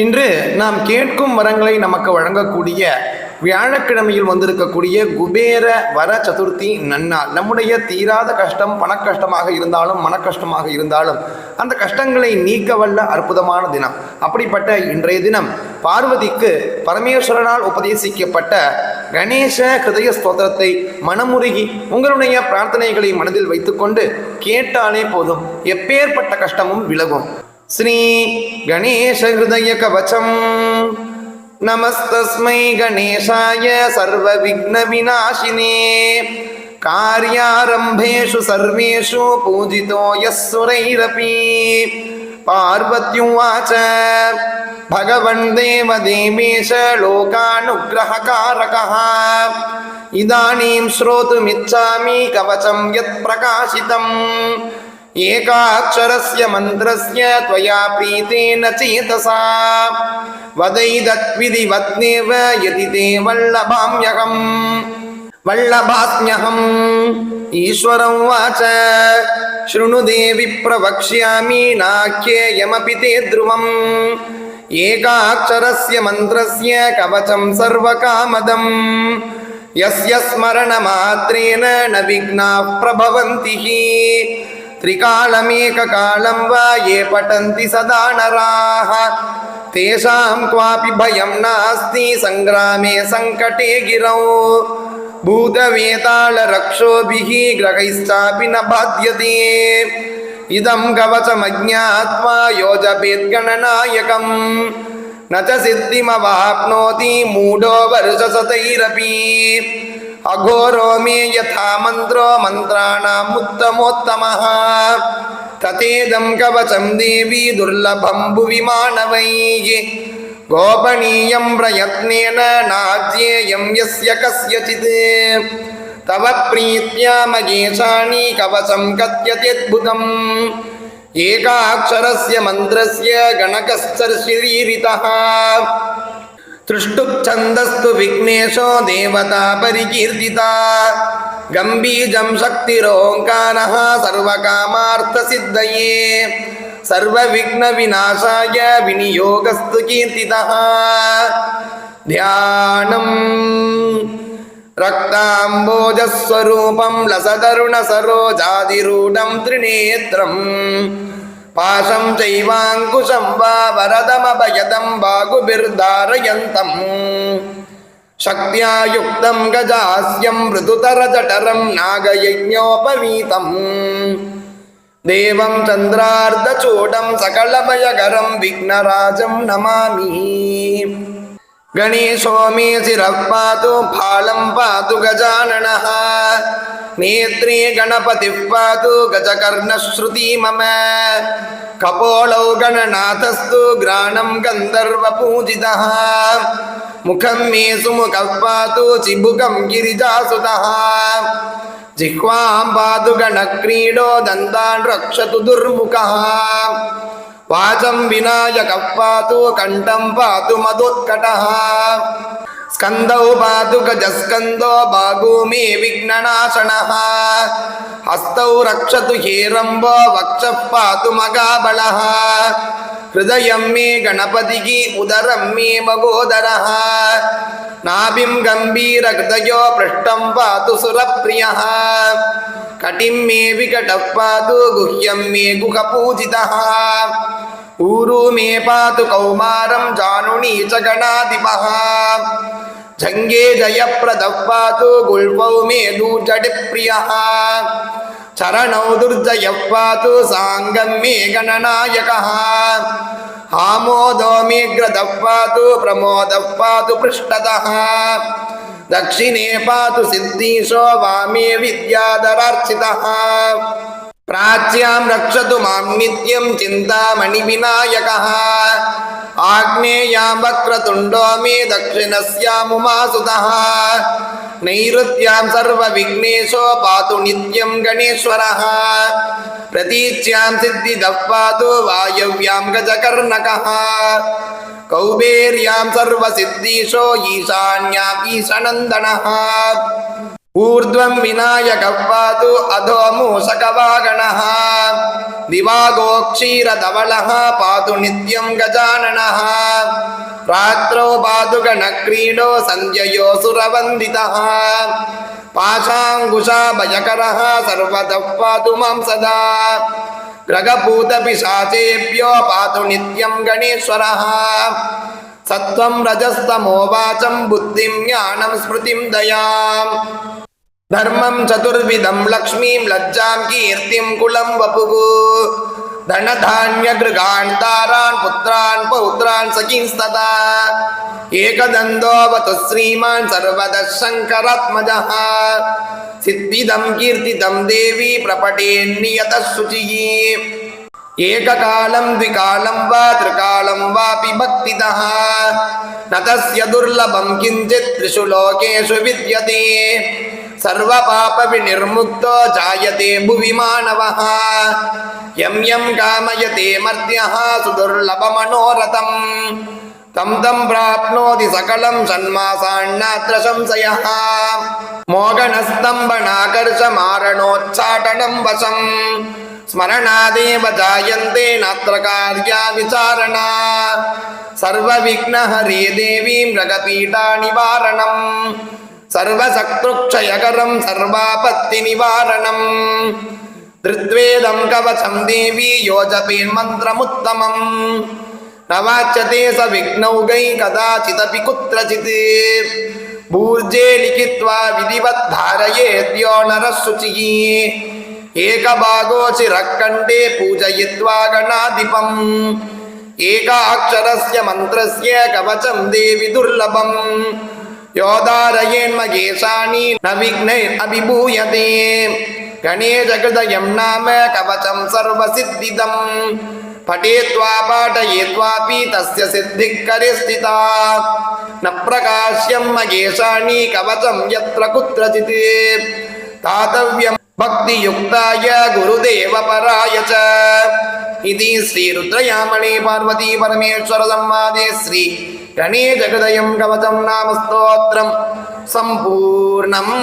இன்று நாம் கேட்கும் வரங்களை நமக்கு வழங்கக்கூடிய வியாழக்கிழமையில் வந்திருக்கக்கூடிய குபேர வர சதுர்த்தி நன்னாள். நம்முடைய தீராத கஷ்டம் பணக்கஷ்டமாக இருந்தாலும் மனக்கஷ்டமாக இருந்தாலும் அந்த கஷ்டங்களை நீக்க வல்ல அற்புதமான தினம். அப்படிப்பட்ட இன்றைய தினம் பார்வதிக்கு பரமேஸ்வரனால் உபதேசிக்கப்பட்ட கணேச ஹிருதய ஸ்தோத்திரத்தை மனமுருகி உங்களுடைய பிரார்த்தனைகளை மனதில் வைத்துக்கொண்டு கேட்டாலே போதும். எப்பேற்பட்ட கஷ்டமும் விலகும். श्री गणेशहृदयकवचम् नमस्तस्मै गणेशाय सर्वविघ्नविनाशिने कार्यारम्भेषु सर्वेषु पूजितो यः सुरैरपि पार्वत्युवाच भगवन् देवदेवेश लोकानुग्रहकारकः इदानीं श्रोतुमिच्छामि कवचं यत्प्रकाशितम् एकाक्षरस्य मन्त्रस्य त्वया प्रीतेन चेतसा वदैदत्विधिवत्नेव यदि ते वल्लभाम्यहम् वल्लभास्म्यहम् ईश्वर उवाच शृणु देवि प्रवक्ष्यामि नाख्येयमपि ते ध्रुवम् एकाक्षरस्य मन्त्रस्य कवचं सर्वकामदम् यस्य स्मरणमात्रेण न विघ्नाः प्रभवन्ति हि त्रिकालमेककालं वा ये पठन्ति सदा नराः तेषां क्वापि भयं नास्ति सङ्ग्रामे सङ्कटे गिरौ भूतवेतालरक्षोभिः ग्रहैश्चापि न बाध्यते इदं कवचमज्ञात्वा योजपेद्गणनायकम् न च सिद्धिमवाप्नोति मूढो वर्षशतैरपि अघोरो मे यथा मन्त्रो मन्त्राणामुत्तमोत्तमः तथेदं कवचं देवी दुर्लभं भुवि मानवैः गोपनीयं प्रयत्नेन नाद्येयं यस्य कस्यचित् तव प्रीत्या मगेशानि कवचं कथ्यत्यद्भुतम् एकाक्षरस्य मन्त्रस्य गणकश्चर्शिरीरितः तृष्टुच्छन्दस्तु विघ्नेशो देवता परिकीर्तिता गम्बीजं शक्तिरोङ्कारः सर्वकामार्थसिद्धये सर्वविघ्नविनाशाय विनियोगस्तु कीर्तितः ध्यानम् रक्ताम्बोजस्वरूपं लसतरुणसरोजादिरूढं त्रिनेत्रम् பாசம் செய்வாங்குசம் வா வரதமபயதம் பாகுபிர்தாரயந்தம். சக்தியா யுக்தம் கஜாஸ்யம் மிருதுதரஜடரம் நாகயஜோபவீதம் தேவம் சந்திரார்த்தச்சூடம் சகலபயகரம் விக்னராஜம் நமாமி. கணேசோமே சிரப்பாது பாலம் பாது கஜானனஹா. नेत्रे गणपतिः पातु गजकर्णश्रुती मम कपोलौ गणनाथस्तु घ्राणं गन्धर्वपूजितः मुखं मे सुमुखः पातु चिबुकं गिरिजासुतः जिह्वां पातु गणक्रीडो दन्तान् रक्षतु दुर्मुखः वाचं विनायकः पातु कण्ठं पातु मधुत्कटः स्कन्दौ पातु गजस्कन्दो बाहू मे विघ्ननाशनः हस्तौ रक्षतु हेरम्बो वक्षः पातु मगाबलः हृदयं मे गणपतिः उदरं मे मगोदरः नाभिं गम्भीरहृदयो पृष्ठं पातु सुरप्रियः कटिं मे विकटः पातु गुह्यं मे गुहपूजितः ऊरु मे पातु कौमारं जानुनी च गणाधिपः जङ्गे जयप्रदः पातु गुल्पौ मे दूर्जटिप्रियः चरणौ दुर्जयः पातु साङ्गं मे गणनायकः आमोदो मे ग्रदः पातु प्रमोदः पातु पृष्ठतः दक्षिणे पातु सिद्धीशो वामे विद्याधरार्चितः प्राच्यां रक्षतु मां नित्यं चिन्तामणिविनायकः आग्नेयां वक्रतुण्डो मे दक्षिणस्यामुमासुतः नैऋत्यां सर्वविघ्नेशो पातु नित्यं गणेश्वरः प्रतीच्यां सिद्धिदः पातु वायव्यां गजकर्णकः कौबेर्यां सर्वसिद्धीशो ईशान्याम् ईशनन्दनः ऊर्ध्वं विनायकः पातु अधो मूषकवागणः दिवागो क्षीरधवलः पातु नित्यं गजाननः रात्रौ पादुकनक्रीडो सञ्जयो सुरवन्दितः पाशाङ्कुशाभयकरः सर्वतः पातु मां सदा ग्रगभूतपिशाचेभ्यो पातु नित्यं गणेश्वरः सत्त्वं रजस्तमो वाचं बुद्धिं ज्ञानं स्मृतिं दयाम् धर्मं चतुर्विधं लक्ष्मीं लज्जां कीर्तिं कुलं वपुः धनधान्यगृगान् तारान् पुत्रान् पौत्रान् सखींस्तथा एकदन्तोऽवतु श्रीमान् सर्वतः शङ्करात्मजः सिद्धिदं कीर्तितं देवी प्रपटेन्नियतः शुचिः एककालं द्विकालं वा त्रिकालं वापि भक्तितः न तस्य दुर्लभं किञ्चित् त्रिषु लोकेषु विद्यते சர்வ பாப விநிர்முக்தோ ஜாயதே புவி மாணவः யம் யம் காமயதே மர்த்யः சுதுர்லப மனோரதம் தம் தம் பிராப்னோதி சகலம் சன்மாசான்னாத்ர சம்சயः மோகனஸ்தம்பனாகர்ஷ மாரணோச்சாடனம் வசம். ஸ்மரணாதேவ ஜாயந்தே நாத்திர காரியா விசாரணா. சர்வ விக்னஹரே தேவீம் ரகபீடா நிவாரணம். रगपीठानिवारणम् सर्वशक्तृक्षयकरं सर्वापत्तिनिवारणम् धृत्वेदं कवचं देवी योजपेन्मन्त्रमुत्तमम् न वाच्यते स विघ्नौगै कदाचिदपि कुत्रचित् भूर्जे लिखित्वा विधिवद्धारयेद्यो नरः शुचिः एकभागोचिरः पूजयित्वा गणाधिपम् एकाक्षरस्य मन्त्रस्य कवचं देवि दुर्लभम् யோதாரயேன் மகேசானி நவிக்னை அபிபூயதே. கணேசகிருதயம் நாம கவசம் சர்வசித்திதம். பட்டேத்வா பாட்டயேத்வாபி தஸ்ய சித்திக் கரிஸ்திதா ந பிரகாஷ்யம் மகேசாணி கவசம் யத்ர குத்ரசித். தாதவ்யம் பக்தியுக்தாய குருதேவ பராய ச. இது ஸ்ரீ ருத்ரயாமணி பார்வதி பரமேஸ்வர சம்மாதே ஸ்ரீ गणेशहृदयं कवचं नाम स्तोत्रं सम्पूर्णम्